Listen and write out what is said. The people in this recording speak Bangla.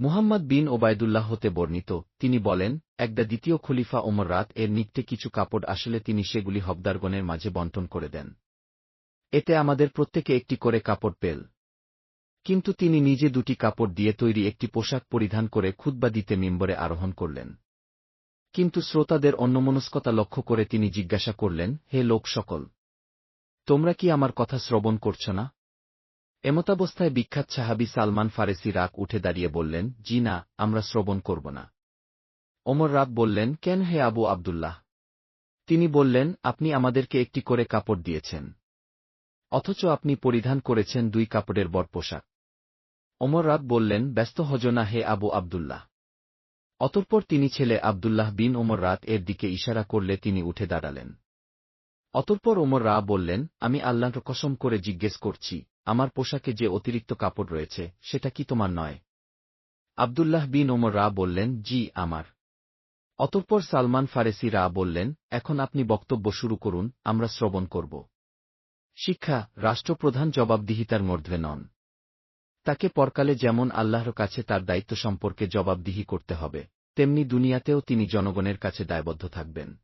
মুহাম্মদ বিন ওবায়দুল্লাহ হতে বর্ণিত, তিনি বলেন, একদা দ্বিতীয় খলিফা ওমর রাত এর নিকটে কিছু কাপড় আসলে তিনি সেগুলি হবদারগণের মাঝে বন্টন করে দেন। এতে আমাদের প্রত্যেকে একটি করে কাপড় পেল। কিন্তু তিনি নিজে দুটি কাপড় দিয়ে তৈরি একটি পোশাক পরিধান করে খুদ্া দিতে মিম্বরে আরোহণ করলেন। কিন্তু শ্রোতাদের অন্যমনস্কতা লক্ষ্য করে তিনি জিজ্ঞাসা করলেন, হে লোক সকল তোমরা কি আমার কথা শ্রবণ করছ না? এমতাবস্থায় বিখ্যাত সাহাবি সালমান ফারেসি রাগ উঠে দাঁড়িয়ে বললেন, জি না, আমরা শ্রবণ করব না। ওমর রাব বললেন, কেন হে আবু আবদুল্লাহ? তিনি বললেন, আপনি আমাদেরকে একটি করে কাপড় দিয়েছেন, অথচ আপনি পরিধান করেছেন দুই কাপড়ের বর পোশাক। ওমর রাব বললেন, ব্যস্ত হজনা হে আবু আবদুল্লাহ। অতঃপর তিনি ছেলে আবদুল্লাহ বিন ওমর রাত এর দিকে ইশারা করলে তিনি উঠে দাঁড়ালেন। অতঃপর ওমর রা বললেন, আমি আল্লাহর কসম করে জিজ্ঞেস করছি, আমার পোশাকে যে অতিরিক্ত কাপড় রয়েছে, সেটা কি তোমার নয়? আবদুল্লাহ বিন ওমর রা বললেন, জি, আমার। অতঃপর সালমান ফারেসি রা বললেন, এখন আপনি বক্তব্য শুরু করুন, আমরা শ্রবণ করব। শিক্ষা, রাষ্ট্রপ্রধান জবাবদিহিতার মধ্যে নন। তাকে পরকালে যেমন আল্লাহর কাছে তার দায়িত্ব সম্পর্কে জবাবদিহি করতে হবে, তেমনি দুনিয়াতেও তিনি জনগণের কাছে দায়বদ্ধ থাকবেন।